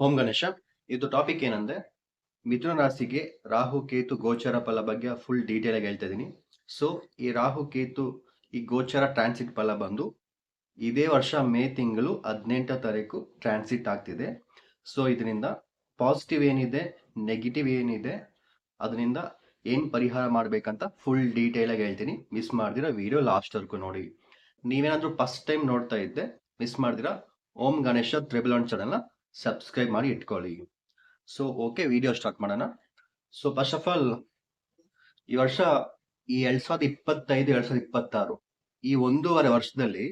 ಓಂ ಗಣೇಶ. ಇದು ಟಾಪಿಕ್ ಏನಂದ್ರೆ, ಮಿಥುನ ರಾಶಿಗೆ ರಾಹು, ಕೇತು, ಗೋಚರ ಫಲ ಬಗ್ಗೆ ಫುಲ್ ಡೀಟೇಲ್ ಆಗಿ ಹೇಳ್ತಾ ಇದ್ದೀನಿ ಸೊ ಈ ರಾಹು, ಕೇತು, ಈ ಗೋಚರ ಟ್ರಾನ್ಸಿಟ್ ಫಲ ಬಂದು, ಇದೇ ವರ್ಷ ಮೇ ತಿಂಗಳು ಹದಿನೆಂಟನೇ ತಾರೀಕು ಟ್ರಾನ್ಸಿಟ್ ಆಗ್ತಿದೆ. ಸೊ ಇದರಿಂದ ಪಾಸಿಟಿವ್ ಏನಿದೆ ನೆಗೆಟಿವ್ ಏನಿದೆ, ಅದರಿಂದ ಏನು ಪರಿಹಾರ ಮಾಡಬೇಕಂತ ಫುಲ್ ಡೀಟೇಲ್ ಆಗಿ ಹೇಳ್ತೀನಿ. ಮಿಸ್ ಮಾಡಿದಿರ ವಿಡಿಯೋ ಲಾಸ್ಟ್ ವರ್ಗೂ ನೋಡಿ. ನೀವೇನಾದರೂ ಫಸ್ಟ್ ಟೈಮ್ ನೋಡ್ತಾ ಇದ್ದೆ ಮಿಸ್ ಮಾಡಿದಿರಾ? ಓಂ ಗಣೇಶ ತ್ರಿಬಲ್ ಒನ್ ಚಾನಲ್ನ ಸಬ್ಸ್ಕ್ರೈಬ್ ಮಾಡಿ ಇಟ್ಕೊಳ್ಳಿ. ಸೊ ಓಕೆ ವಿಡಿಯೋ ಸ್ಟಾರ್ಟ್ ಮಾಡೋಣ. ಸೊ ಫಸ್ಟ್ ಆಫ್ ಆಲ್ ಈ ವರ್ಷ, ಈ ಎರಡ್ ಸಾವಿರದ ಇಪ್ಪತ್ತೈದು, ಎರಡ್ ಸಾವಿರದ ಇಪ್ಪತ್ತಾರು, ಈ ಒಂದೂವರೆ ವರ್ಷದಲ್ಲಿ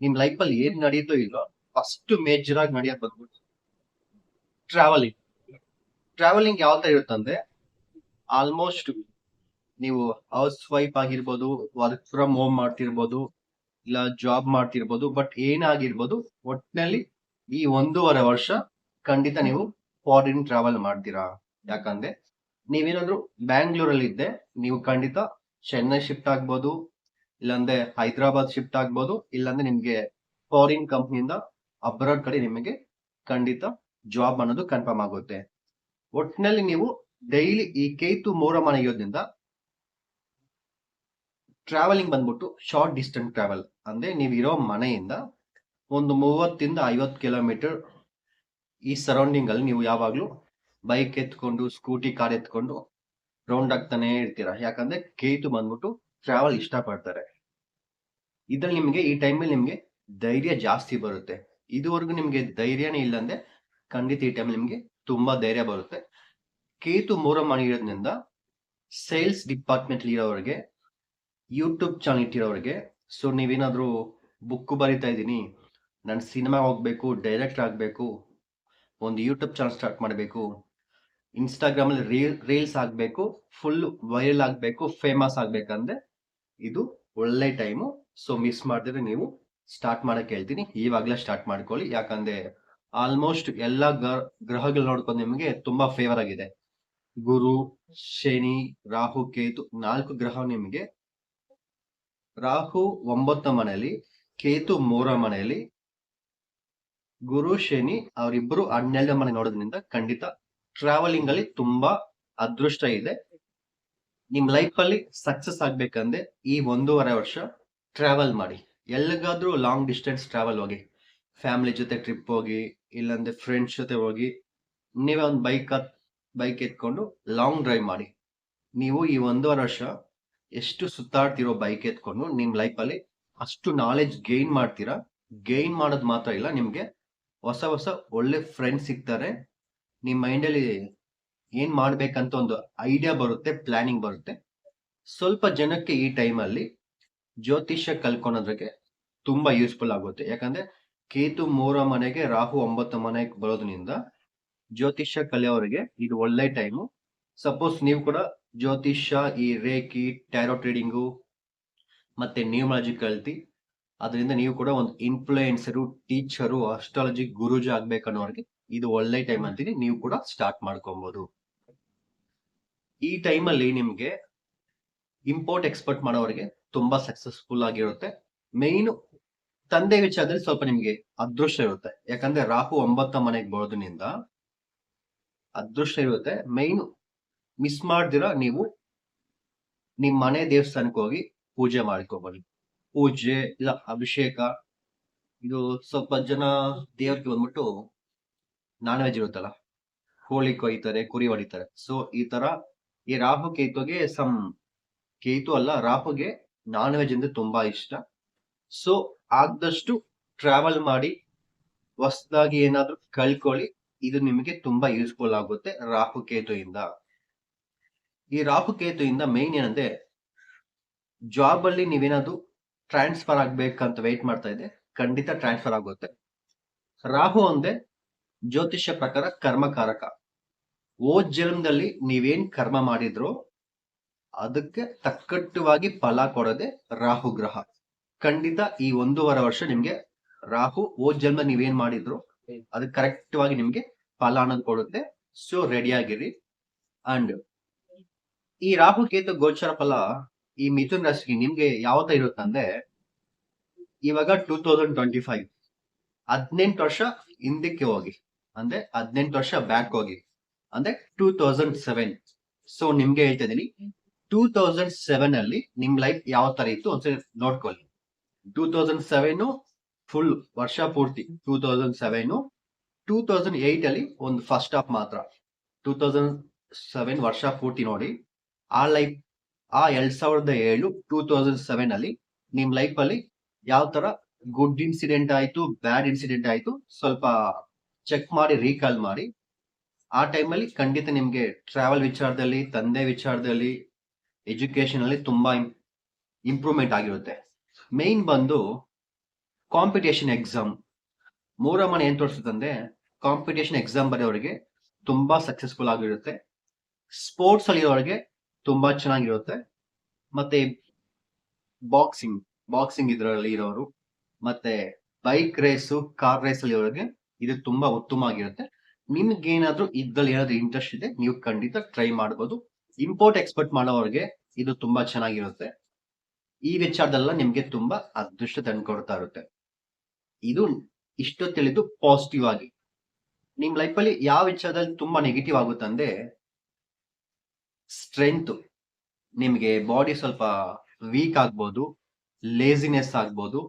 ನಿಮ್ ಲೈಫ್ ಅಲ್ಲಿ ಏನ್ ನಡೆಯುತ್ತೋ ಇಲ್ಲೋ ಫಸ್ಟ್ ಮೇಜರ್ ಆಗಿ ನಡೆಯೋದು ಬಂದ್ಬಿಟ್ಟು ಟ್ರಾವೆಲಿಂಗ್ ಟ್ರಾವೆಲಿಂಗ್ ಯಾವ ತರ ಇರುತ್ತಂದ್ರೆ ಆಲ್ಮೋಸ್ಟ್ ನೀವು ಹೌಸ್ ವೈಫ್ ಆಗಿರ್ಬೋದು ವರ್ಕ್ ಫ್ರಮ್ ಹೋಮ್ ಮಾಡ್ತಿರ್ಬೋದು, ಇಲ್ಲ ಜಾಬ್ ಮಾಡ್ತಿರ್ಬೋದು ಬಟ್ ಏನಾಗಿರ್ಬೋದು ಒಟ್ಟಿನಲ್ಲಿ ಈ ಒಂದೂವರೆ ವರ್ಷ ಖಂಡಿತ ನೀವು ಫಾರಿನ್ ಟ್ರಾವೆಲ್ ಮಾಡ್ತೀರಾ? ಯಾಕಂದ್ರೆ ನೀವೇನಾದ್ರೂ ಬ್ಯಾಂಗ್ಳೂರಲ್ಲಿ ಇದ್ದೆ ನೀವು ಖಂಡಿತ ಚೆನ್ನೈ ಶಿಫ್ಟ್ ಆಗ್ಬೋದು, ಇಲ್ಲಾಂದ್ರೆ ಹೈದರಾಬಾದ್ ಶಿಫ್ಟ್ ಆಗ್ಬೋದು, ಇಲ್ಲಾಂದ್ರೆ ನಿಮ್ಗೆ ಫಾರಿನ್ ಕಂಪ್ನಿಯಿಂದ ಅಬ್ರಾಡ್ ಕಡೆ ನಿಮಗೆ ಖಂಡಿತ ಜಾಬ್ ಅನ್ನೋದು ಕನ್ಫರ್ಮ್ ಆಗುತ್ತೆ. ಒಟ್ಟಿನಲ್ಲಿ ನೀವು ಡೈಲಿ ಈ ಕೇತು ಮೋರ ಮನೆಯೋದ್ರಿಂದ ಟ್ರಾವೆಲಿಂಗ್ ಬಂದ್ಬಿಟ್ಟು ಶಾರ್ಟ್ ಡಿಸ್ಟೆನ್ಸ್ ಟ್ರಾವೆಲ್ ಅಂದ್ರೆ ನೀವು ಇರೋ ಮನೆಯಿಂದ ಒಂದು ಮೂವತ್ತಿಂದ ಐವತ್ತು ಕಿಲೋಮೀಟರ್ ಈ ಸರೌಂಡಿಂಗ್ ಅಲ್ಲಿ ನೀವು ಯಾವಾಗ್ಲೂ ಬೈಕ್ ಎತ್ಕೊಂಡು ಸ್ಕೂಟಿ ಕಾರ್ ಎತ್ಕೊಂಡು ರೌಂಡ್ ಆಗ್ತಾನೆ ಇರ್ತೀರಾ? ಯಾಕಂದ್ರೆ ಕೇತು ಬಂದ್ಬಿಟ್ಟು ಟ್ರಾವೆಲ್ ಇಷ್ಟಪಡ್ತಾರೆ. ಇದ್ರಲ್ಲಿ ನಿಮ್ಗೆ ಈ ಟೈಮಲ್ಲಿ ನಿಮ್ಗೆ ಧೈರ್ಯ ಜಾಸ್ತಿ ಬರುತ್ತೆ. ಇದುವರೆಗೂ ನಿಮ್ಗೆ ಧೈರ್ಯನೇ ಇಲ್ಲಂದ್ರೆ ಖಂಡಿತ ಈ ಟೈಮ್ ನಿಮ್ಗೆ ತುಂಬಾ ಧೈರ್ಯ ಬರುತ್ತೆ. ಕೇತು ಮೂರ ಮನೆ ಇರೋದ್ರಿಂದ ಸೇಲ್ಸ್ ಡಿಪಾರ್ಟ್ಮೆಂಟ್ ಇರೋರಿಗೆ ಯೂಟ್ಯೂಬ್ ಚಾನಲ್ ಇಟ್ಟಿರೋರಿಗೆ ಸೊ ನೀವೇನಾದ್ರೂ ಬುಕ್ ಬರಿತಾ ಇದ್ದೀನಿ ನಾನು ಸಿನಿಮಾ ಹೋಗಬೇಕು, ಡೈರೆಕ್ಟ್ ಆಗಬೇಕು, ಒಂದು ಯೂಟ್ಯೂಬ್ ಚಾನಲ್ ಸ್ಟಾರ್ಟ್ ಮಾಡಬೇಕು, ಇನ್ಸ್ಟಾಗ್ರಾಮಲ್ಲಿ ರೀಲ್ ರೀಲ್ಸ್ ಆಗಬೇಕು, ಫುಲ್ ವೈರಲ್ ಆಗಬೇಕು ಫೇಮಸ್ ಆಗಬೇಕಂದ್ರೆ ಇದು ಒಳ್ಳೆ ಟೈಮು. ಸೊ ಮಿಸ್ ಮಾಡಿದ್ರೆ ನೀವು ಸ್ಟಾರ್ಟ್ ಮಾಡೋಕ್ಕೆ ಹೇಳ್ತೀನಿ. ಇವಾಗಲೇ ಸ್ಟಾರ್ಟ್ ಮಾಡ್ಕೊಳ್ಳಿ. ಯಾಕಂದ್ರೆ ಆಲ್ಮೋಸ್ಟ್ ಎಲ್ಲ ಗ್ರಹಗಳು ನೋಡ್ಕೊಂಡು ನಿಮಗೆ ತುಂಬಾ ಫೇವರ್ ಆಗಿದೆ. ಗುರು, ಶನಿ, ರಾಹು, ಕೇತು ನಾಲ್ಕು ಗ್ರಹ ನಿಮಗೆ ರಾಹು ಒಂಬತ್ತ ಮನೆಯಲ್ಲಿ, ಕೇತು ಮೂರ ಮನೆಯಲ್ಲಿ ಗುರು, ಶನಿ ಅವರಿಬ್ಬರು ಹನ್ನೆರಡು ಮನೆ ನೋಡೋದ್ರಿಂದ ಖಂಡಿತ ಟ್ರಾವೆಲಿಂಗ್ ಅಲ್ಲಿ ತುಂಬಾ ಅದೃಷ್ಟ ಇದೆ. ನಿಮ್ ಲೈಫ್ ಅಲ್ಲಿ ಸಕ್ಸಸ್ ಆಗ್ಬೇಕಂದ್ರೆ ಈ ಒಂದೂವರೆ ವರ್ಷ ಟ್ರಾವೆಲ್ ಮಾಡಿ. ಎಲ್ಲಿಗಾದ್ರೂ ಲಾಂಗ್ ಡಿಸ್ಟೆನ್ಸ್ ಟ್ರಾವೆಲ್ ಹೋಗಿ. ಫ್ಯಾಮಿಲಿ ಜೊತೆ ಟ್ರಿಪ್ ಹೋಗಿ, ಇಲ್ಲಾಂದ್ರೆ ಫ್ರೆಂಡ್ಸ್ ಜೊತೆ ಹೋಗಿ, ನೀವೇ ಒಂದು ಬೈಕ್ ಬೈಕ್ ಎತ್ಕೊಂಡು ಲಾಂಗ್ ಡ್ರೈವ್ ಮಾಡಿ. ನೀವು ಈ ಒಂದೂವರೆ ವರ್ಷ ಎಷ್ಟು ಸುತ್ತಾಡ್ತಿರೋ ಬೈಕ್ ಎತ್ಕೊಂಡು ನಿಮ್ ಲೈಫ್ ಅಲ್ಲಿ ಅಷ್ಟು ನಾಲೆಜ್ ಗೈನ್ ಮಾಡ್ತೀರಾ? ಗೈನ್ ಮಾಡೋದು ಮಾತ್ರ ಇಲ್ಲ, ನಿಮ್ಗೆ ಹೊಸ ಹೊಸ ಒಳ್ಳೆ ಫ್ರೆಂಡ್ಸ್ ಸಿಗ್ತಾರೆ. ನಿಮ್ಮ ಮೈಂಡಲ್ಲಿ ಏನ್ ಮಾಡ್ಬೇಕಂತ ಒಂದು ಐಡಿಯಾ ಬರುತ್ತೆ ಪ್ಲಾನಿಂಗ್ ಬರುತ್ತೆ. ಸ್ವಲ್ಪ ಜನಕ್ಕೆ ಈ ಟೈಮಲ್ಲಿ ಜ್ಯೋತಿಷ್ಯ ಕಲ್ಕೊಳೋದ್ರಿಗೆ ತುಂಬಾ ಯೂಸ್ಫುಲ್ ಆಗುತ್ತೆ. ಯಾಕಂದ್ರೆ ಕೇತು ಮೂರ ಮನೆಗೆ, ರಾಹು ಒಂಬತ್ತು ಮನೆಗೆ ಬರೋದ್ರಿಂದ ಜ್ಯೋತಿಷ್ಯ ಕಲಿಯೋರಿಗೆ ಇದು ಒಳ್ಳೆ ಟೈಮು ಸಪೋಸ್ ನೀವು ಕೂಡ ಜ್ಯೋತಿಷ್ಯ ಈ ರೇಖಿ ಟ್ಯಾರೋ ಟ್ರೇಡಿಂಗು ಮತ್ತೆ ನ್ಯೂಮಾಲಜಿ ಕಲ್ತಿ ಅದರಿಂದ ನೀವು ಕೂಡ ಒಂದು ಇನ್ಫ್ಲೂಯೆನ್ಸರು ಟೀಚರು ಅಸ್ಟ್ರಾಲಜಿ ಗುರುಜಿ ಆಗ್ಬೇಕನ್ನೋರಿಗೆ ಇದು ಒಳ್ಳೆ ಟೈಮ್ ಅಂತೀನಿ ನೀವು ಕೂಡ ಸ್ಟಾರ್ಟ್ ಮಾಡ್ಕೊಬಹುದು ಈ ಟೈಮಲ್ಲಿ ನಿಮ್ಗೆ ಇಂಪೋರ್ಟ್ ಎಕ್ಸ್ಪೋರ್ಟ್ ಮಾಡೋರಿಗೆ ತುಂಬಾ ಸಕ್ಸಸ್ಫುಲ್ ಆಗಿರುತ್ತೆ. ಮೇನ್ ತಂದೆ ವಿಚಾರದಲ್ಲಿ ಸ್ವಲ್ಪ ನಿಮ್ಗೆ ಅದೃಷ್ಟ ಇರುತ್ತೆ. ಯಾಕಂದ್ರೆ ರಾಹು ಒಂಬತ್ತ ಮನೆಗೆ ಬರೋದ್ರಿಂದ ಅದೃಷ್ಟ ಇರುತ್ತೆ. ಮೇನ್ ಮಿಸ್ ಮಾಡ್ದಿರ ನೀವು ನಿಮ್ಮ ಮನೆ ದೇವಸ್ಥಾನಕ್ಕೆ ಹೋಗಿ ಪೂಜೆ ಮಾಡ್ಕೋಬೋದು. ಪೂಜೆ ಇಲ್ಲ ಅಭಿಷೇಕ, ಇದು ಸ್ವಲ್ಪ ಜನ ದೇವರಿಗೆ ಬಂದ್ಬಿಟ್ಟು ನಾನ್ ವೆಜ್ ಇರುತ್ತಲ್ಲ ಕೋಳಿ ಕೊಯ್ತಾರೆ, ಕುರಿ ಹೊಡಿತಾರೆ. ಸೊ ಈ ತರ ಈ ರಾಹು ಕೇತುಗೆ ಸಮ್ ಕೇತು ಅಲ್ಲ, ರಾಹುಗೆ ನಾನ್ ವೆಜ್ ಅಂದ್ರೆ ತುಂಬಾ ಇಷ್ಟ. ಸೊ ಆದಷ್ಟು ಟ್ರಾವೆಲ್ ಮಾಡಿ, ಹೊಸದಾಗಿ ಏನಾದ್ರೂ ಕಳ್ಕೊಳ್ಳಿ, ಇದು ನಿಮಗೆ ತುಂಬಾ ಯೂಸ್ಫುಲ್ ಆಗುತ್ತೆ ರಾಹು ಕೇತುಯಿಂದ. ಈ ರಾಹು ಕೇತುಯಿಂದ ಮೇನ್ ಏನಂದ್ರೆ ಜಾಬ್ ಅಲ್ಲಿ ನೀವೇನಾದ್ರು ಟ್ರಾನ್ಸ್ಫರ್ ಆಗ್ಬೇಕಂತ ವೆಯ್ಟ್ ಮಾಡ್ತಾ ಇದೆ. ಖಂಡಿತ ಟ್ರಾನ್ಸ್ಫರ್ ಆಗುತ್ತೆ. ರಾಹು ಅಂದ್ರೆ ಜ್ಯೋತಿಷ್ಯ ಪ್ರಕಾರ ಕರ್ಮಕಾರಕ. ಓದ್ ಜನ್ಮದಲ್ಲಿ ನೀವೇನ್ ಕರ್ಮ ಮಾಡಿದ್ರು ಅದಕ್ಕೆ ತಕ್ಕಟ್ಟುವಾಗಿ ಫಲ ಕೊಡದೆ ರಾಹು ಗ್ರಹ. ಖಂಡಿತ ಈ ಒಂದೂವರೆ ವರ್ಷ ನಿಮ್ಗೆ ರಾಹು, ಓ ಜನ್ಮ ನೀವೇನ್ ಮಾಡಿದ್ರು ಅದಕ್ಕೆ ಕರೆಕ್ಟ್ ಆಗಿ ನಿಮ್ಗೆ ಫಲ ಅನ್ನೋದು ಕೊಡುತ್ತೆ. ಸೊ ರೆಡಿ ಆಗಿರಿ. ಅಂಡ್ ಈ ರಾಹು ಕೇತು ಗೋಚರ ಫಲ ಈ ಮಿಥುನ್ ರಾಶಿಗೆ ನಿಮ್ಗೆ ಯಾವತ್ತ ಇರುತ್ತಂದ್ರೆ ಇವಾಗ ಟೂ ತೌಸಂಡ್ ಟ್ವೆಂಟಿ ಫೈವ್ ಹದಿನೆಂಟು ವರ್ಷ ಹಿಂದಕ್ಕೆ ಹೋಗಿ, ಅಂದ್ರೆ ಹದಿನೆಂಟು ವರ್ಷ ಬ್ಯಾಕ್ ಹೋಗಿ, ಅಂದ್ರೆ ಟೂ ತೌಸಂಡ್ ಸೆವೆನ್ ಸೊ ನಿಮ್ಗೆ ಹೇಳ್ತಾ ಇದೀನಿ ಟೂ ತೌಸಂಡ್ ಸೆವೆನ್ ಅಲ್ಲಿ ನಿಮ್ ಲೈಫ್ ಯಾವ ತರ ಇತ್ತು ಒಂದ್ಸರಿ ನೋಡ್ಕೊಳ್ಳಿ. ಟೂ ತೌಸಂಡ್ ಸೆವೆನ್ ಫುಲ್ ವರ್ಷ ಪೂರ್ತಿ two thousand seven two thousand eight ಅಲ್ಲಿ ಒಂದು ಫಸ್ಟ್ ಹಾಫ್ ಮಾತ್ರ. ಟೂ ತೌಸಂಡ್ ಸೆವೆನ್ ವರ್ಷ ಪೂರ್ತಿ ನೋಡಿ, ಆ ಲೈಫ್ ಆ ಎರಡ್ ಸಾವಿರದ ಏಳು ಟೂ ತೌಸಂಡ್ ಸೆವೆನ್ ಅಲ್ಲಿ ನಿಮ್ ಲೈಫ್ ಅಲ್ಲಿ ಯಾವ ತರ ಗುಡ್ ಇನ್ಸಿಡೆಂಟ್ ಆಯ್ತು ಬ್ಯಾಡ್ ಇನ್ಸಿಡೆಂಟ್ ಆಯ್ತು ಸ್ವಲ್ಪ ಚೆಕ್ ಮಾಡಿ ರೀಕಾಲ್ ಮಾಡಿ. ಆ ಟೈಮಲ್ಲಿ ಖಂಡಿತ ನಿಮ್ಗೆ ಟ್ರಾವೆಲ್ ವಿಚಾರದಲ್ಲಿ, ತಂದೆ ವಿಚಾರದಲ್ಲಿ ಎಜುಕೇಶನ್ ಅಲ್ಲಿ ತುಂಬಾ ಇಂಪ್ರೂವ್ಮೆಂಟ್ ಆಗಿರುತ್ತೆ. ಮೇನ್ ಬಂದು ಕಾಂಪಿಟೇಷನ್ ಎಕ್ಸಾಮ್ ಮೂರ ಮನೆ ಏನ್ ತೋರಿಸುತ್ತಂದ್ರೆ ಕಾಂಪಿಟೇಷನ್ ಎಕ್ಸಾಮ್ ಬರೆಯೋರಿಗೆ ತುಂಬಾ ಸಕ್ಸಸ್ಫುಲ್ ಆಗಿರುತ್ತೆ. ಸ್ಪೋರ್ಟ್ಸ್ ಅಲ್ಲಿ ಇರೋರಿಗೆ ತುಂಬಾ ಚೆನ್ನಾಗಿರುತ್ತೆ. ಮತ್ತೆ ಬಾಕ್ಸಿಂಗ್ ಬಾಕ್ಸಿಂಗ್ ಇದರಲ್ಲಿ ಇರೋರು, ಮತ್ತೆ ಬೈಕ್ ರೇಸು ಕಾರ್ ರೇಸ್ ಅಲ್ಲಿ ಇರೋರಿಗೆ ಇದು ತುಂಬಾ ಉತ್ತಮ ಆಗಿರುತ್ತೆ ನಿಮ್ಗೆ ಏನಾದ್ರೂ ಇದ್ರಲ್ಲಿ ಏನಾದ್ರೂ ಇಂಟ್ರೆಸ್ಟ್ ಇದೆ, ನೀವು ಖಂಡಿತ ಟ್ರೈ ಮಾಡಬಹುದು ಇಂಪೋರ್ಟ್ ಎಕ್ಸ್ಪರ್ಟ್ ಮಾಡೋರಿಗೆ ಇದು ತುಂಬಾ ಚೆನ್ನಾಗಿರುತ್ತೆ. ಈ ವಿಚಾರದಲ್ಲ ನಿಮ್ಗೆ ತುಂಬಾ ಅದೃಷ್ಟ ತಂದ್ಕೊಡ್ತಾ ಇರುತ್ತೆ. ಇದು ಇಷ್ಟು ತಿಳಿದು ಪಾಸಿಟಿವ್ ಆಗಿ. ನಿಮ್ ಲೈಫ್ ಅಲ್ಲಿ ಯಾವ ವಿಚಾರದಲ್ಲಿ ತುಂಬಾ ನೆಗೆಟಿವ್ ಆಗುತ್ತಂದ್ರೆ ಸ್ಟ್ರೆಂತ್. ನಿಮ್ಗೆ ಬಾಡಿ ಸ್ವಲ್ಪ ವೀಕ್ ಆಗ್ಬೋದು ಲೇಸಿನೆಸ್ ಆಗ್ಬೋದು.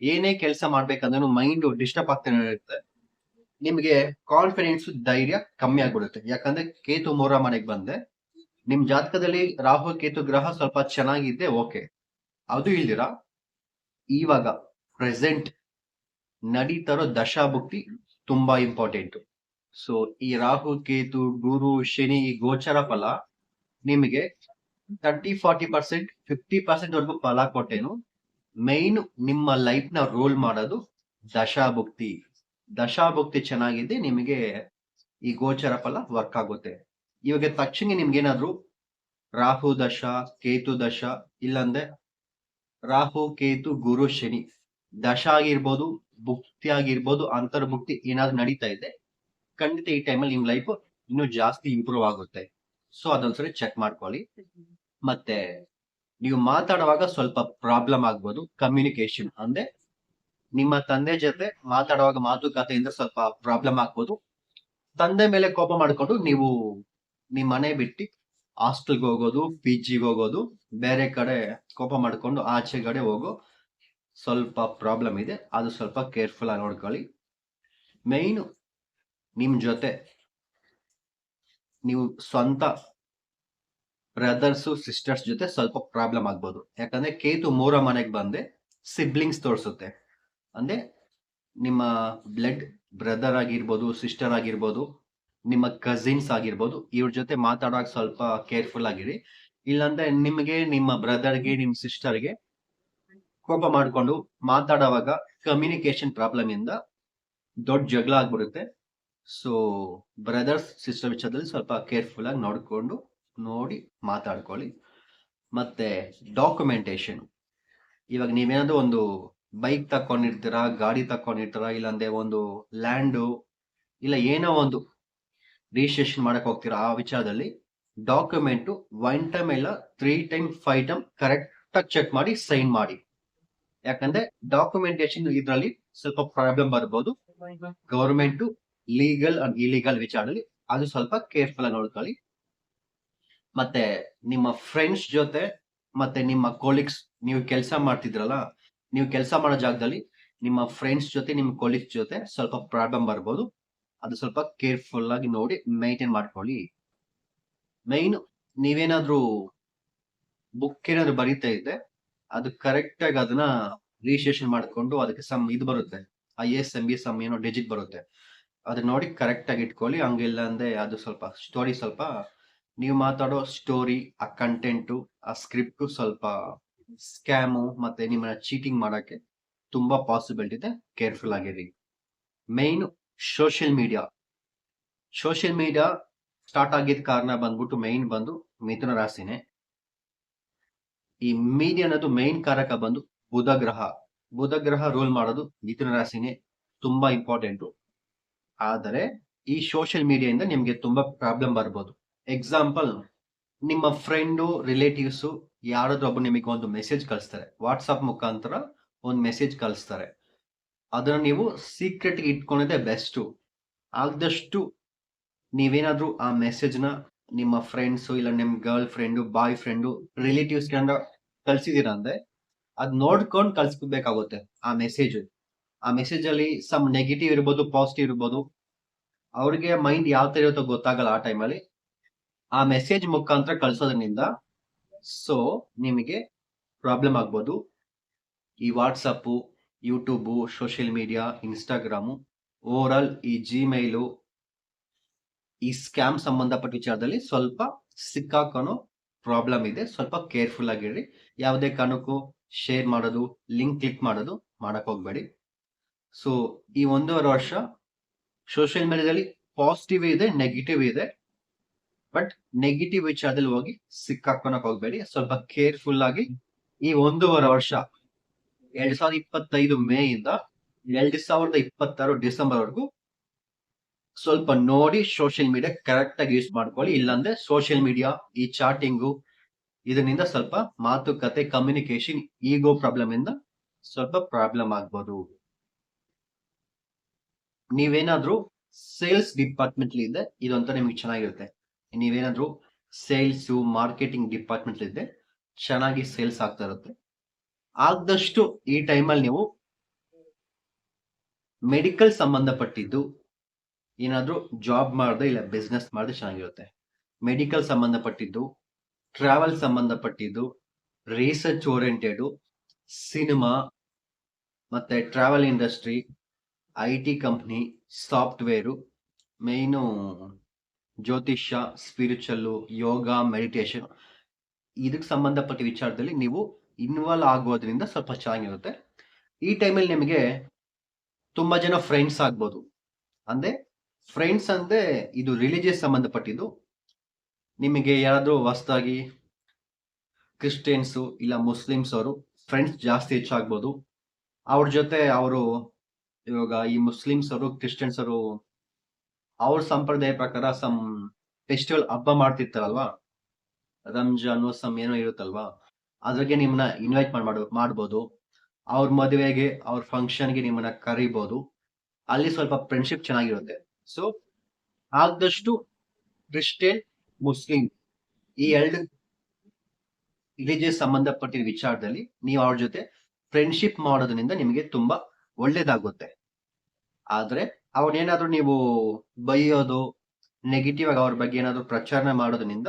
ಏನೇ ಕೆಲಸ ಮಾಡ್ಬೇಕಂದ್ರೂ ಮೈಂಡ್ ಡಿಸ್ಟರ್ಬ್ ಆಗ್ತಾನೆ ಇರುತ್ತೆ ನಿಮ್ಗೆ ಕಾನ್ಫಿಡೆನ್ಸ್ ಧೈರ್ಯ ಕಮ್ಮಿ ಆಗ್ಬಿಡುತ್ತೆ. ಯಾಕಂದ್ರೆ ಕೇತು ಮೋರ ಮನೆಗೆ ಬಂದೆ. ನಿಮ್ ಜಾತಕದಲ್ಲಿ ರಾಹು, ಕೇತು ಗ್ರಹ ಸ್ವಲ್ಪ ಚೆನ್ನಾಗಿದ್ದೆ ಓಕೆ ಅದು ಇಲ್ದಿರ? ಇವಾಗ ಪ್ರೆಸೆಂಟ್ ನಡೀತಾರೋ ದಶಾಭುಕ್ತಿ ತುಂಬಾ ಇಂಪಾರ್ಟೆಂಟ್ ಸೊ ಈ ರಾಹು, ಕೇತು, ಗುರು, ಶನಿ ಈ ಗೋಚರ ಫಲ ನಿಮಗೆ thirty forty percent fifty percent ವರೆಗೂ ಫಲ ಕೊಟ್ಟೇನು. ಮೈನ್ ನಿಮ್ಮ ಲೈಫ್ನ ರೋಲ್ ಮಾಡೋದು ದಶಾಭುಕ್ತಿ. ದಶಾಭುಕ್ತಿ ಚೆನ್ನಾಗಿದೆ, ನಿಮಗೆ ಈ ಗೋಚರ ಫಲ ವರ್ಕ್ ಆಗುತ್ತೆ. ಇವಾಗ ತಕ್ಷಣ ನಿಮ್ಗೇನಾದ್ರು ರಾಹು ದಶ, ಕೇತು ದಶ, ಇಲ್ಲಂದ್ರೆ ರಾಹು, ಕೇತು, ಗುರು, ಶನಿ, ದಶ ಆಗಿರ್ಬೋದು, ಭುಕ್ತಿ ಆಗಿರ್ಬೋದು, ಅಂತರ್ಭುಕ್ತಿ ಏನಾದ್ರು ನಡೀತಾ ಇದೆ ಖಂಡಿತ ಈ ಟೈಮಲ್ಲಿ ನಿಮ್ ಲೈಫ್ ಇನ್ನೂ ಜಾಸ್ತಿ ಇಂಪ್ರೂವ್ ಆಗುತ್ತೆ. ಸೊ ಅದೊಂದ್ಸರಿ ಚೆಕ್ ಮಾಡ್ಕೊಳ್ಳಿ. ಮತ್ತೆ ನೀವು ಮಾತಾಡುವಾಗ ಸ್ವಲ್ಪ ಪ್ರಾಬ್ಲಮ್ ಆಗ್ಬೋದು ಕಮ್ಯುನಿಕೇಶನ್ ಅಂದ್ರೆ ನಿಮ್ಮ ತಂದೆ ಜೊತೆ ಮಾತಾಡುವಾಗ ಮಾತುಕತೆಯಿಂದ ಸ್ವಲ್ಪ ಪ್ರಾಬ್ಲಮ್ ಆಗ್ಬೋದು. ತಂದೆ ಮೇಲೆ ಕೋಪ ಮಾಡ್ಕೊಂಡು ನೀವು ನಿಮ್ಮ ಮನೆ ಬಿಟ್ಟು ಹಾಸ್ಟೆಲ್ಗೆ ಹೋಗೋದು ಪಿ ಜಿಗೆ ಹೋಗೋದು, ಬೇರೆ ಕಡೆ ಕೋಪ ಮಾಡ್ಕೊಂಡು ಆಚೆ ಕಡೆ ಹೋಗೋ ಸ್ವಲ್ಪ ಪ್ರಾಬ್ಲಮ್ ಇದೆ. ಅದು ಸ್ವಲ್ಪ ಕೇರ್ಫುಲ್ ಆಗಿ ನೋಡ್ಕೊಳ್ಳಿ. ಮೇಯ್ನ್ ನಿಮ್ ಜೊತೆ. ನೀವು ಸ್ವಂತ ಬ್ರದರ್ಸ್ ಸಿಸ್ಟರ್ಸ್ ಜೊತೆ ಸ್ವಲ್ಪ ಪ್ರಾಬ್ಲಮ್ ಆಗ್ಬೋದು. ಯಾಕಂದ್ರೆ ಕೇತು ಮೂರ ಮನೆಗೆ ಬಂದೆ, ಸಿಬ್ಲಿಂಗ್ಸ್ ತೋರಿಸುತ್ತೆ. ಅಂದ್ರೆ ನಿಮ್ಮ ಬ್ಲಡ್ ಬ್ರದರ್ ಆಗಿರ್ಬೋದು, ಸಿಸ್ಟರ್ ಆಗಿರ್ಬೋದು, ನಿಮ್ಮ ಕಸಿನ್ಸ್ ಆಗಿರ್ಬೋದು, ಇವ್ರ ಜೊತೆ ಮಾತಾಡೋಕೆ ಸ್ವಲ್ಪ ಕೇರ್ಫುಲ್ ಆಗಿರಿ. ಇಲ್ಲಾಂದ್ರೆ ನಿಮಗೆ, ನಿಮ್ಮ ಬ್ರದರ್ಗೆ ನಿಮ್ ಸಿಸ್ಟರ್ಗೆ ಕೋಪ ಮಾಡ್ಕೊಂಡು ಮಾತಾಡುವಾಗ ಕಮ್ಯುನಿಕೇಶನ್ ಪ್ರಾಬ್ಲಮ್ ಇಂದ ದೊಡ್ಡ ಜಗಳ ಆಗ್ಬಿಡುತ್ತೆ. ಸೊ ಬ್ರದರ್ಸ್ ಸಿಸ್ಟರ್ ವಿಚಾರದಲ್ಲಿ ಸ್ವಲ್ಪ ಕೇರ್ಫುಲ್ ಆಗಿ ನೋಡ್ಕೊಂಡು ನೋಡಿ ಮಾತಾಡ್ಕೊಳ್ಳಿ. ಮತ್ತೆ ಡಾಕ್ಯುಮೆಂಟೇಶನ್ ಇವಾಗ ನೀವೇನಾದ್ರೂ ಒಂದು ಬೈಕ್ ತಕೊಂಡಿರ್ತೀರಾ ಗಾಡಿ ತಕೊಂಡಿರ್ತೀರಾ ಇಲ್ಲಾಂದ್ರೆ ಒಂದು ಲ್ಯಾಂಡು ಇಲ್ಲ ಏನೋ ಒಂದು ರಿಜಿಸ್ಟ್ರೇಷನ್ ಮಾಡಕ್ ಹೋಗ್ತೀರಾ ಆ ವಿಚಾರದಲ್ಲಿ ಡಾಕ್ಯುಮೆಂಟ್ ಒನ್ ಟೈಮ್ ಇಲ್ಲ three time five time correct ಆಗಿ ಚೆಕ್ ಮಾಡಿ ಸೈನ್ ಮಾಡಿ. ಯಾಕಂದ್ರೆ ಡಾಕ್ಯುಮೆಂಟೇಶನ್ ಇದರಲ್ಲಿ ಸ್ವಲ್ಪ ಪ್ರಾಬ್ಲಮ್ ಬರ್ಬೋದು. ಗವರ್ಮೆಂಟ್ ಲೀಗಲ್ ಅಂಡ್ ಇಲೀಗಲ್ ವಿಚಾರದಲ್ಲಿ ಅದು ಸ್ವಲ್ಪ ಕೇರ್ಫುಲ್ ಆಗಿ ನೋಡ್ಕೊಳ್ಳಿ. ಮತ್ತೆ ನಿಮ್ಮ ಫ್ರೆಂಡ್ಸ್ ಜೊತೆ, ಮತ್ತೆ ನಿಮ್ಮ ಕೊಲೀಗ್ಸ್ ನೀವು ಕೆಲಸ ಮಾಡ್ತಿದ್ರಲ್ಲ, ನೀವು ಕೆಲಸ ಮಾಡೋ ಜಾಗದಲ್ಲಿ ನಿಮ್ಮ ಫ್ರೆಂಡ್ಸ್ ಜೊತೆ, ನಿಮ್ಮ ಕೊಲೀಗ್ಸ್ ಜೊತೆ ಸ್ವಲ್ಪ ಪ್ರಾಬ್ಲಮ್ ಬರ್ಬೋದು. ಅದು ಸ್ವಲ್ಪ ಕೇರ್ಫುಲ್ ಆಗಿ ನೋಡಿ ಮೈಂಟೈನ್ ಮಾಡ್ಕೊಳ್ಳಿ. ಮೈನ್ ನೀವೇನಾದ್ರೂ ಬುಕ್ ಏನಾದ್ರು ಬರೀತಾ ಇದ್ದೆ ಅದು ಕರೆಕ್ಟ್ ಆಗಿ ಅದನ್ನ ರಿಜಿಸ್ಟ್ರೇಷನ್ ಮಾಡ್ಕೊಂಡು ಅದಕ್ಕೆ ಸಮ್ ಇದು ಬರುತ್ತೆ. I S M B some ಏನೋ ಡಿಜಿಟ್ ಬರುತ್ತೆ. ಅದನ್ನ ನೋಡಿ ಕರೆಕ್ಟ್ ಆಗಿ ಇಟ್ಕೊಳ್ಳಿ. ಹಂಗಿಲ್ಲ ಅಂದ್ರೆ ಅದು ಸ್ವಲ್ಪ ಸ್ಟೋರಿ ಸ್ವಲ್ಪ ನೀವು ಮಾತಾಡೋ ಸ್ಟೋರಿ ಆ ಕಂಟೆಂಟು ಆ ಸ್ಕ್ರಿಪ್ಟ್ ಸ್ವಲ್ಪ ಸ್ಕ್ಯಾಮು ಮತ್ತೆ ನಿಮ್ಮನ್ನ ಚೀಟಿಂಗ್ ಮಾಡಕ್ಕೆ ತುಂಬಾ ಪಾಸಿಬಿಲಿಟಿ ಇದೆ. ಕೇರ್ಫುಲ್ ಆಗಿರಿ. Main social media social media start ಆಗಿದ್ದ ಕಾರಣ ಬಂದ್ಬಿಟ್ಟು ಮೈನ್ ಬಂದು ಮಿಥುನ ರಾಶಿನೇ. ಈ ಮೀಡಿಯಾ ಅನ್ನೋದು ಮೈನ್ ಕಾರಕ ಬಂದು ಬುಧ ಗ್ರಹ. ಬುಧ ಗ್ರಹ ರೂಲ್ ಮಾಡೋದು ಮಿಥುನ ರಾಶಿನೇ. ತುಂಬಾ ಇಂಪಾರ್ಟೆಂಟು ಆದರೆ ಈ ಸೋಷಿಯಲ್ ಮೀಡಿಯಾದಿಂದ ನಿಮಗೆ ತುಂಬಾ ಪ್ರಾಬ್ಲಮ್ ಬರ್ಬೋದು. ಎಕ್ಸಾಂಪಲ್ ನಿಮ್ಮ ಫ್ರೆಂಡು ರಿಲೇಟಿವ್ಸು ಯಾರಾದ್ರೂ ಒಬ್ಬರು ನಿಮಗೆ ಒಂದು ಮೆಸೇಜ್ ಕಳಿಸ್ತಾರೆ. ವಾಟ್ಸಪ್ ಮುಖಾಂತರ ಒಂದು ಮೆಸೇಜ್ ಕಳಿಸ್ತಾರೆ. ಅದನ್ನ ನೀವು ಸೀಕ್ರೆಟ್ ಇಟ್ಕೊಂಡಿದ್ದೆ ಬೆಸ್ಟು ಆದಷ್ಟು ನೀವೇನಾದ್ರೂ ಆ ಮೆಸೇಜ್ನ ನಿಮ್ಮ ಫ್ರೆಂಡ್ಸು ಇಲ್ಲ ನಿಮ್ಮ girlfriend boyfriend relatives ಕಳ್ಸಿದೀರ ಅಂದ್ರೆ ಅದ್ ನೋಡ್ಕೊಂಡು ಕಳ್ಸ್ಬೇಕಾಗುತ್ತೆ ಆ ಮೆಸೇಜ್ ಆ ಮೆಸೇಜ್ ಅಲ್ಲಿ ಸಮ್ ನೆಗೆಟಿವ್ ಇರ್ಬೋದು ಪಾಸಿಟಿವ್ ಇರ್ಬೋದು, ಅವ್ರಿಗೆ ಮೈಂಡ್ ಯಾವ ತರ ಇರುತ್ತೋ ಗೊತ್ತಾಗಲ್ಲ ಆ ಟೈಮಲ್ಲಿ ಆ ಮೆಸೇಜ್ ಮುಖಾಂತರ ಕಳ್ಸೋದ್ರಿಂದ ಸೊ ನಿಮಗೆ ಪ್ರಾಬ್ಲಮ್ ಆಗ್ಬೋದು. ಈ WhatsApp YouTube social media Instagram over all ಈ ಜಿಮೇಲು ಈ ಸ್ಕ್ಯಾಮ್ ಸಂಬಂಧಪಟ್ಟ ವಿಚಾರದಲ್ಲಿ ಸ್ವಲ್ಪ ಸಿಕ್ಕಾಕೋನೋ ಪ್ರಾಬ್ಲಮ್ ಇದೆ. ಸ್ವಲ್ಪ ಕೇರ್ಫುಲ್ ಆಗಿರ್ರಿ. ಯಾವುದೇ ಕಾರಣಕ್ಕೂ ಶೇರ್ ಮಾಡೋದು ಲಿಂಕ್ ಕ್ಲಿಕ್ ಮಾಡೋದು ಮಾಡಕ್ ಹೋಗ್ಬೇಡಿ. ಸೊ ಈ ಒಂದೂವರೆ ವರ್ಷ ಸೋಷಿಯಲ್ ಮೀಡಿಯಾದಲ್ಲಿ ಪಾಸಿಟಿವ್ ಇದೆ ನೆಗೆಟಿವ್ ಇದೆ. ಬಟ್ ನೆಗೆಟಿವ್ ವಿಚಾರದಲ್ಲಿ ಹೋಗಿ ಸಿಕ್ಕಾಕೊಳಕ್ ಹೋಗ್ಬೇಡಿ. ಸ್ವಲ್ಪ ಕೇರ್ಫುಲ್ ಆಗಿ ಈ ಒಂದೂವರೆ ವರ್ಷ ಎರಡ್ ಸಾವಿರದ ಇಪ್ಪತ್ತೈದು ಮೇ ಇಂದ ಎರಡ್ ಸಾವಿರದ ಇಪ್ಪತ್ತಾರು ಡಿಸೆಂಬರ್ ವರೆಗೂ ಸ್ವಲ್ಪ ನೋಡಿ ಸೋಷಿಯಲ್ ಮೀಡಿಯಾ ಕರೆಕ್ಟ್ ಆಗಿ ಯೂಸ್ ಮಾಡ್ಕೊಳ್ಳಿ. ಇಲ್ಲಾಂದ್ರೆ ಸೋಷಿಯಲ್ ಮೀಡಿಯಾ ಈ ಚಾಟಿಂಗು ಇದರಿಂದ ಸ್ವಲ್ಪ ಮಾತುಕತೆ ಕಮ್ಯುನಿಕೇಶನ್ ಈಗೋ ಪ್ರಾಬ್ಲಮ್ ಇಂದ ಸ್ವಲ್ಪ ಪ್ರಾಬ್ಲಮ್ ಆಗ್ಬೋದು. ನೀವೇನಾದ್ರೂ ಸೇಲ್ಸ್ ಡಿಪಾರ್ಟ್ಮೆಂಟ್ ಇದೆ ಇದೊಂಥರ ನಿಮ್ಗೆ ಚೆನ್ನಾಗಿರುತ್ತೆ. ನೀವೇನಾದ್ರೂ ಸೇಲ್ಸು ಮಾರ್ಕೆಟಿಂಗ್ ಡಿಪಾರ್ಟ್ಮೆಂಟ್ ಇದೆ ಚೆನ್ನಾಗಿ ಸೇಲ್ಸ್ ಆಗ್ತಾ ಇರುತ್ತೆ. ಆದಷ್ಟು ಈ ಟೈಮಲ್ಲಿ ನೀವು ಮೆಡಿಕಲ್ ಸಂಬಂಧಪಟ್ಟಿದ್ದು ಏನಾದರೂ ಜಾಬ್ ಮಾಡಿದೆ ಇಲ್ಲ ಬಿಸ್ನೆಸ್ ಮಾಡದೆ ಚೆನ್ನಾಗಿರುತ್ತೆ. ಮೆಡಿಕಲ್ ಸಂಬಂಧಪಟ್ಟಿದ್ದು ಟ್ರಾವೆಲ್ ಸಂಬಂಧಪಟ್ಟಿದ್ದು ರಿಸರ್ಚ್ ಓರಿಯೆಂಟೆಡು ಸಿನಿಮಾ ಮತ್ತೆ travel industry I T company software, main ಜ್ಯೋತಿಷ್ಯ, ಸ್ಪಿರಿಚುವಲ್ಲು, ಯೋಗ, ಮೆಡಿಟೇಷನ್. ಇದಕ್ಕೆ ಸಂಬಂಧಪಟ್ಟ ವಿಚಾರದಲ್ಲಿ ನೀವು ಇನ್ವಾಲ್ವ್ ಆಗೋದ್ರಿಂದ ಸ್ವಲ್ಪ ಚೆನ್ನಾಗಿರುತ್ತೆ. ಈ ಟೈಮಲ್ಲಿ ನಿಮಗೆ ತುಂಬ ಜನ ಫ್ರೆಂಡ್ಸ್ ಆಗ್ಬೋದು. ಅಂದರೆ ಫ್ರೆಂಡ್ಸ್ ಅಂದರೆ ಇದು ರಿಲಿಜಿಯಸ್ ಸಂಬಂಧಪಟ್ಟಿದ್ದು. ನಿಮಗೆ ಯಾರಾದರೂ ಹೊಸದಾಗಿ ಕ್ರಿಶ್ಚಿಯನ್ಸು ಇಲ್ಲ ಮುಸ್ಲಿಮ್ಸ್ ಅವರು ಫ್ರೆಂಡ್ಸ್ ಜಾಸ್ತಿ ಹೆಚ್ಚಾಗ್ಬೋದು. ಅವ್ರ ಜೊತೆ ಅವರು ಇವಾಗ ಈ ಮುಸ್ಲಿಮ್ಸ್ ಅವರು ಕ್ರಿಶ್ಚಿಯನ್ಸ್ ಅವರು, ಅವ್ರ ಸಂಪ್ರದಾಯ ಪ್ರಕಾರ ಸಮ್ ಫೆಸ್ಟಿವಲ್ ಹಬ್ಬ ಮಾಡ್ತಿರ್ತಾರಲ್ವಾ? ರಂಜಾನ್ ಸಮ್ ಏನೋ ಇರುತ್ತಲ್ವಾ? ಅದ್ರಾಗೆ ನಿಮ್ಮನ್ನ ಇನ್ವೈಟ್ ಮಾಡ್ ಮಾಡ್ಬೋದು. ಅವ್ರ ಮದುವೆಗೆ, ಅವ್ರ ಫಂಕ್ಷನ್ಗೆ ನಿಮ್ಮನ್ನ ಕರಿಬೋದು. ಅಲ್ಲಿ ಸ್ವಲ್ಪ ಫ್ರೆಂಡ್ಶಿಪ್ ಚೆನ್ನಾಗಿರುತ್ತೆ. ಸೊ ಆದಷ್ಟು ಕ್ರಿಶ್ಚಿಯನ್ ಮುಸ್ಲಿಂ ಈ ಎರಡು ರಿಲಿಜಿಯಸ್ ಸಂಬಂಧಪಟ್ಟಿದ ವಿಚಾರದಲ್ಲಿ ನೀವು ಅವ್ರ ಜೊತೆ ಫ್ರೆಂಡ್ಶಿಪ್ ಮಾಡೋದ್ರಿಂದ ನಿಮಗೆ ತುಂಬಾ ಒಳ್ಳೇದಾಗುತ್ತೆ. ಆದ್ರೆ ಅವನೇನಾದ್ರೂ ನೀವು ಬೈಯೋದು ನೆಗೆಟಿವ್ ಆಗಿ ಅವ್ರ ಬಗ್ಗೆ ಏನಾದ್ರು ಪ್ರಚಾರ ಮಾಡೋದ್ರಿಂದ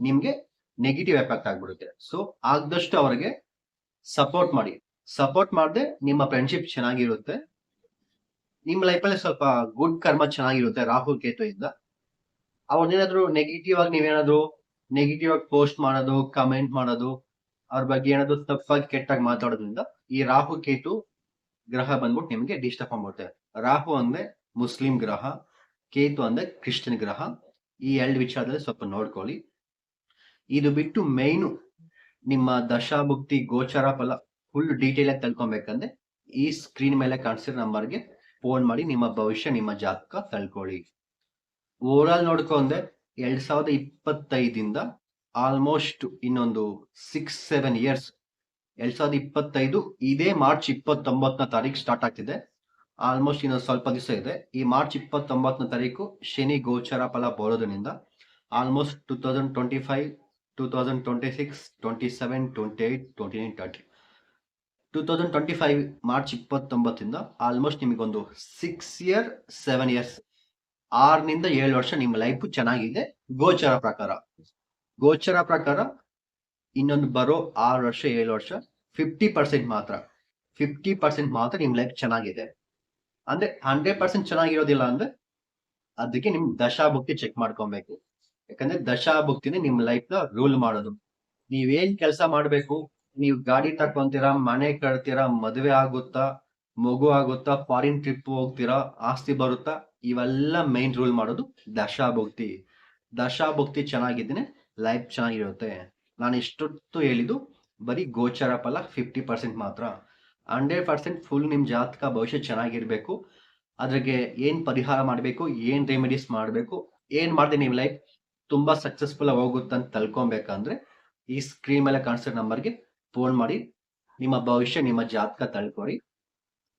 ನಿಮ್ಗೆ ನೆಗೆಟಿವ್ ಎಫೆಕ್ಟ್ ಆಗ್ಬಿಡುತ್ತೆ. ಸೊ ಆದಷ್ಟು ಅವ್ರಿಗೆ ಸಪೋರ್ಟ್ ಮಾಡಿ. ಸಪೋರ್ಟ್ ಮಾಡದೆ ನಿಮ್ಮ ಫ್ರೆಂಡ್ಶಿಪ್ ಚೆನ್ನಾಗಿರುತ್ತೆ. ನಿಮ್ಮ ಲೈಫಲ್ಲಿ ಸ್ವಲ್ಪ ಗುಡ್ ಕರ್ಮ ಚೆನ್ನಾಗಿರುತ್ತೆ ರಾಹು ಕೇತು ಇಂದ ಅವ್ರನ್ನೇನಾದ್ರು ನೆಗೆಟಿವ್ ಆಗಿ ನೀವೇನಾದ್ರು ನೆಗೆಟಿವ್ ಆಗಿ ಪೋಸ್ಟ್ ಮಾಡೋದು ಕಮೆಂಟ್ ಮಾಡೋದು, ಅವ್ರ ಬಗ್ಗೆ ಏನಾದ್ರು ತಪ್ಪಾಗಿ ಕೆಟ್ಟಾಗಿ ಮಾತಾಡೋದ್ರಿಂದ ಈ ರಾಹು ಕೇತು ಗ್ರಹ ಬಂದ್ಬಿಟ್ಟು ನಿಮ್ಗೆ ಡಿಸ್ಟರ್ಬ್ ಮಾಡ್ಬಿಡುತ್ತೆ ರಾಹು ಅಂದ್ರೆ ಮುಸ್ಲಿಂ ಗ್ರಹ, ಕೇತು ಅಂದ್ರೆ ಕ್ರಿಶ್ಚಿಯನ್ ಗ್ರಹ. ಈ ಎರಡು ವಿಚಾರದಲ್ಲಿ ಸ್ವಲ್ಪ ನೋಡ್ಕೊಳ್ಳಿ. ಇದು ಬಿಟ್ಟು ಮೇಯ್ನು ನಿಮ್ಮ ದಶಾಭುಕ್ತಿ, ಗೋಚರ ಫಲ ಫುಲ್ ಡೀಟೇಲ್ ಆಗಿ ತಿಳ್ಕೊಬೇಕಂದ್ರೆ ಈ ಸ್ಕ್ರೀನ್ ಮೇಲೆ ಕಾಣಿಸಿರೋ ನಂಬರ್ಗೆ ಫೋನ್ ಮಾಡಿ ನಿಮ್ಮ ಭವಿಷ್ಯ, ನಿಮ್ಮ ಜಾತಕ ತಳ್ಕೊಳ್ಳಿ. ಓವರ್ ಆಲ್ ನೋಡ್ಕೊಂಡೆ ಎರಡ್ ಸಾವಿರದ ಇಪ್ಪತ್ತೈದಿಂದ ಆಲ್ಮೋಸ್ಟ್ ಇನ್ನೊಂದು ಸಿಕ್ಸ್ ಸೆವೆನ್ ಇಯರ್ಸ್ ಎರಡ್ ಸಾವಿರದ ಇಪ್ಪತ್ತೈದು, ಇದೇ ಮಾರ್ಚ್ ಇಪ್ಪತ್ತೊಂಬತ್ತನೇ ತಾರೀಕು ಸ್ಟಾರ್ಟ್ ಆಗ್ತಿದೆ. ಆಲ್ಮೋಸ್ಟ್ ಇನ್ನೊಂದು ಸ್ವಲ್ಪ ದಿವಸ ಇದೆ. ಈ ಮಾರ್ಚ್ ಇಪ್ಪತ್ತೊಂಬತ್ತನೇ ತಾರೀಕು ಶನಿ ಗೋಚರ ಫಲ ಬರೋದ್ರಿಂದ almost two thousand twenty five two thousand twenty six twenty seven twenty eight twenty nine thirty two thousand twenty five March ಇಪ್ಪತ್ತೊಂಬತ್ತಿಂದ almost ನಿಮಗೊಂದು ಸಿಕ್ಸ್ ಇಯರ್ ಸೆವೆನ್ ಇಯರ್ಸ್ ಆರರಿಂದ ಏಳು ವರ್ಷ ನಿಮ್ಮ ಲೈಫ್ ಚೆನ್ನಾಗಿದೆ. ಗೋಚರ ಪ್ರಕಾರ. ಗೋಚರ ಪ್ರಕಾರ ಇನ್ನೊಂದು ಬರೋ ಆರು ವರ್ಷ, ಏಳು ವರ್ಷ ಫಿಫ್ಟಿ ಪರ್ಸೆಂಟ್ ಮಾತ್ರ. ಫಿಫ್ಟಿ ಪರ್ಸೆಂಟ್ ಮಾತ್ರ ನಿಮ್ಮ ಲೈಫ್ ಚೆನ್ನಾಗಿದೆ. ಅಂದ್ರೆ ಹಂಡ್ರೆಡ್ ಪರ್ಸೆಂಟ್ ಚೆನ್ನಾಗಿರೋದಿಲ್ಲ ಅಂದ್ರೆ ಅದಕ್ಕೆ ನಿಮ್ ದಶಾಭುಕ್ತಿ ಚೆಕ್ ಮಾಡ್ಕೊಬೇಕು. ಯಾಕಂದ್ರೆ ದಶಾಭುಕ್ತಿನೇ ನಿಮ್ ಲೈಫ್ ರೂಲ್ ಮಾಡೋದು. ನೀವೇನ್ ಕೆಲಸ ಮಾಡ್ಬೇಕು, ನೀವು ಗಾಡಿ ತಕೊಂತೀರಾ ಮನೆ ಕಟ್ತೀರಾ, ಮದುವೆ ಆಗುತ್ತಾ, ಮಗು ಆಗುತ್ತಾ ಫಾರಿನ್ ಟ್ರಿಪ್ ಹೋಗ್ತೀರಾ, ಆಸ್ತಿ ಬರುತ್ತಾ, ಇವೆಲ್ಲ ಮೈನ್ ರೂಲ್ ಮಾಡೋದು ದಶಾಭುಕ್ತಿ. ದಶಾಭುಕ್ತಿ ಚೆನ್ನಾಗಿದ್ದೀನಿ ಲೈಫ್ ಚೆನ್ನಾಗಿರುತ್ತೆ. ನಾನು ಇಷ್ಟೊತ್ತು ಹೇಳಿದ್ದು ಬರೀ ಗೋಚರ ಫಲ ಫಿಫ್ಟಿ ಪರ್ಸೆಂಟ್ ಮಾತ್ರ. ಹಂಡ್ರೆಡ್ ಪರ್ಸೆಂಟ್ ಫುಲ್ ನಿಮ್ಮ ಜಾತಕ ಭವಿಷ್ಯ ಚೆನ್ನಾಗಿರಬೇಕು. ಅದ್ರಾಗೆ ಏನು ಪರಿಹಾರ ಮಾಡಬೇಕು, ಏನು ರೆಮಿಡೀಸ್ ಮಾಡಬೇಕು, ಏನು ಮಾಡಿದೆ ನಿಮ್ ಲೈಫ್ ತುಂಬಾ ಸಕ್ಸಸ್ಫುಲ್ ಹೋಗುತ್ತೆ ಅಂತ ತಳ್ಕೊಬೇಕಂದ್ರೆ ಈ ಸ್ಕ್ರೀನ್ ಮೇಲೆ ಕಾಣಿಸೋ ನಂಬರ್ಗೆ ಫೋನ್ ಮಾಡಿ, ನಿಮ್ಮ ಭವಿಷ್ಯ, ನಿಮ್ಮ ಜಾತಕ ತಳ್ಕೊಡಿ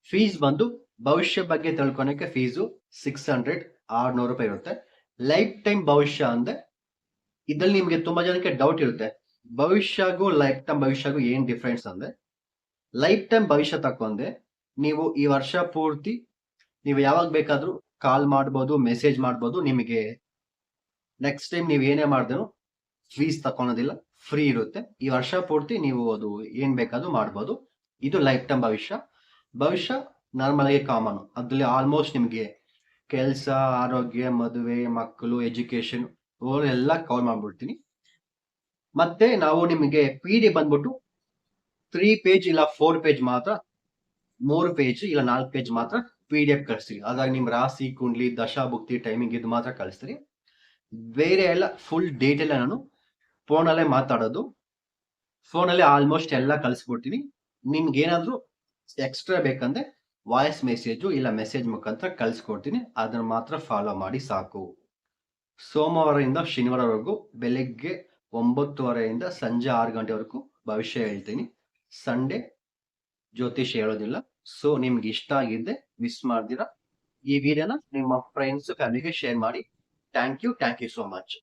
ಫೀಸ್ ಬಂದು ಭವಿಷ್ಯ ಬಗ್ಗೆ ತಿಳ್ಕೊಳಕ್ಕೆ ಫೀಸು ಸಿಕ್ಸ್ ಹಂಡ್ರೆಡ್ ಆರ್ನೂರು ರೂಪಾಯಿ ಇರುತ್ತೆ. ಲೈಫ್ ಟೈಮ್ ಭವಿಷ್ಯ ಅಂದ್ರೆ ಇದ್ರಲ್ಲಿ ನಿಮಗೆ ತುಂಬಾ ಜನಕ್ಕೆ ಡೌಟ್ ಇರುತ್ತೆ. ಭವಿಷ್ಯಗೂ ಲೈಫ್ ಟೈಮ್ ಭವಿಷ್ಯಗೂ ಏನ್ ಡಿಫ್ರೆನ್ಸ್ ಅಂದ್ರೆ ಲೈಫ್ ಟೈಮ್ ಭವಿಷ್ಯ ತಕೊಂಡೆ ನೀವು ಈ ವರ್ಷ ಪೂರ್ತಿ ನೀವು ಯಾವಾಗ ಬೇಕಾದ್ರೂ ಕಾಲ್ ಮಾಡ್ಬೋದು ಮೆಸೇಜ್ ಮಾಡ್ಬೋದು, ನಿಮಗೆ ನೆಕ್ಸ್ಟ್ ಟೈಮ್ ನೀವು ಏನೇ ಮಾಡಿದ್ರು ಫೀಸ್ ತಕೊಳೋದಿಲ್ಲ ಫ್ರೀ ಇರುತ್ತೆ. ಈ ವರ್ಷ ಪೂರ್ತಿ ನೀವು ಅದು ಏನ್ ಬೇಕಾದರೂ ಮಾಡ್ಬೋದು. ಇದು ಲೈಫ್ ಟೈಮ್ ಭವಿಷ್ಯ. ಭವಿಷ್ಯ ನಾರ್ಮಲ್ ಆಗಿ ಕಾಮನ್ ಅದ್ರಲ್ಲಿ ಆಲ್ಮೋಸ್ಟ್ ನಿಮಗೆ ಕೆಲಸ, ಆರೋಗ್ಯ, ಮದುವೆ, ಮಕ್ಕಳು ಎಜುಕೇಶನ್ ಎಲ್ಲ ಕವರ್ ಮಾಡ್ಬಿಡ್ತೀನಿ. ಮತ್ತೆ ನಾವು ನಿಮಗೆ ಪಿ ಡಿ ಬಂದ್ಬಿಟ್ಟು ತ್ರೀ ಪೇಜ್ ಇಲ್ಲ ಫೋರ್ ಪೇಜ್ ಮಾತ್ರ, ಮೂರು ಪೇಜ್ ಇಲ್ಲ ನಾಲ್ಕು ಪೇಜ್ ಮಾತ್ರ ಪಿ ಡಿ ಎಫ್ ಕಳಿಸ್ತೀರಿ. ಅದಾಗ ನಿಮ್ಮ ರಾಶಿ, ಕುಂಡ್ಲಿ, ದಶಾ, ಭುಕ್ತಿ ಟೈಮಿಂಗ್ ಇದು ಮಾತ್ರ ಕಳಿಸ್ತೀರಿ. ಬೇರೆ ಎಲ್ಲ ಫುಲ್ ಡೀಟೇಲ್ ನಾನು ಫೋನಲ್ಲೇ ಮಾತಾಡೋದು. ಫೋನಲ್ಲೇ ಆಲ್ಮೋಸ್ಟ್ ಎಲ್ಲ ಕಳಿಸ್ಬಿಡ್ತೀನಿ. ನಿಮ್ಗೆ ಏನಾದರೂ ಎಕ್ಸ್ಟ್ರಾ ಬೇಕಂದ್ರೆ ವಾಯ್ಸ್ ಮೆಸೇಜು ಇಲ್ಲ ಮೆಸೇಜ್ ಮುಖಾಂತರ ಕಳಿಸ್ಕೊಡ್ತೀನಿ. ಅದನ್ನ ಮಾತ್ರ ಫಾಲೋ ಮಾಡಿ ಸಾಕು. ಸೋಮವಾರದಿಂದ ಶನಿವಾರವರೆಗೂ ಬೆಳಗ್ಗೆ ಒಂಬತ್ತುವರೆಯಿಂದ ಸಂಜೆ ಆರು ಗಂಟೆವರೆಗೂ ಭವಿಷ್ಯ ಹೇಳ್ತೀನಿ. ಸಂಡೇ ಜ್ಯೋತಿಷ್ ಹೇಳೋದಿಲ್ಲ. ಸೊ ನಿಮ್ಗೆ ಇಷ್ಟ ಆಗಿದ್ದೆ ಮಿಸ್ ಮಾಡ್ದಿರ ಈ ವಿಡಿಯೋನ ನಿಮ್ಮ ಫ್ರೆಂಡ್ಸ್ ಫ್ಯಾಮಿಲಿಗೆ ಶೇರ್ ಮಾಡಿ. Thank you thank you so much